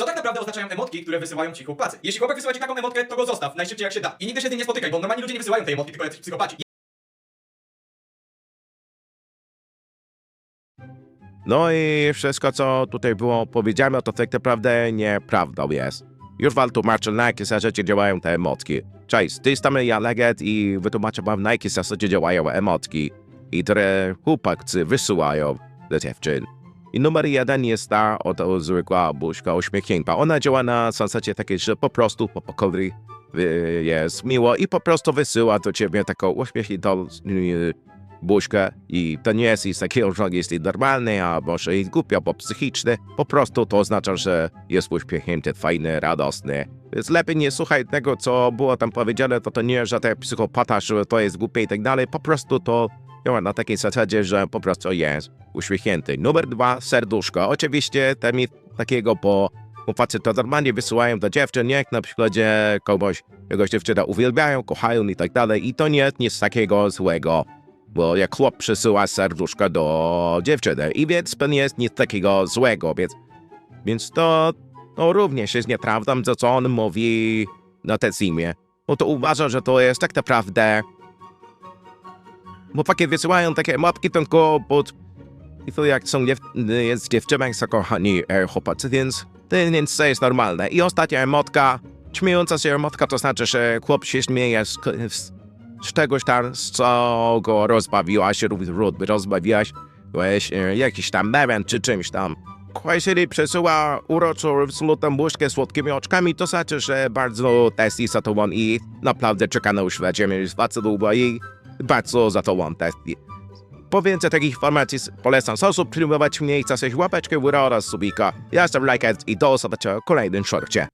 Co tak naprawdę oznaczają emotki, które wysyłają ci chłopacy? Jeśli chłopak wysyła ci taką emotkę, to go zostaw najszybciej jak się da. I nigdy się z nim nie spotykaj, bo normalni ludzie nie wysyłają tej emotki, tylko jacyś psychopaci. No i wszystko, co tutaj było powiedziane, to tak naprawdę nieprawdą jest. Już wam tłumaczę, na jakie zasadzie działają te emotki. Cześć, z tej strony ja Leget i wytłumaczę wam, na jakie zasadzie działają emotki, i które chłopacy wysyłają do dziewczyn. I numer jeden jest ta oto zwykła buźka uśmiechnięta. Ona działa na zasadzie takiej, że po prostu po pokory y, jest miło i po prostu wysyła do ciebie taką uśmiechniętą y, buźkę i to nie jest nic takiego, że jest normalny, a może jest głupio, albo psychiczny. Po prostu to oznacza, że jest uśmiechnięty, fajny, radosny. Więc lepiej nie słuchaj tego, co było tam powiedziane, to to nie, że ten psychopata, że to jest głupie i tak dalej. Po prostu to działa na takiej zasadzie, że po prostu jest uśmiechnięty. Numer dwa, serduszko. Oczywiście ten mi takiego po Chłopacy to normalnie wysyłają do dziewczyn, jak na przykładzie kogoś, kogoś dziewczyna uwielbiają, kochają i tak dalej. I to nie jest nic takiego złego. Bo jak chłop przesyła serduszko do dziewczyny i więc to nie jest nic takiego złego, więc, więc to, to również jest nieprawdą, co on mówi na te imię. Bo to uważa, że to jest tak naprawdę... Bo takie wysyłają takie mapki tylko pod... I to jak są dziew... jest dziewczynek zakochani e, chłopacy, więc, więc to jest normalne. I ostatnia emotka, śmiejąca się emotka, to znaczy, że chłop się śmieje z, z, z czegoś tam, z co go rozbawiłaś, lub lub rozbawiłaś, byłeś e, jakiś tam mewem czy czymś tam. Jeżeli przesyła uroczą, złotą buźkę słodkimi oczkami, to znaczy, że bardzo testy za to on i naprawdę czeka na uświadomienie z bardzo długo i bardzo za to testy. Po więcej takich informacji polecam subskrybować mnie i zasać łapeczkę w górę oraz subika. Ja jestem Lajket i do zobaczenia w kolejnym shorcie.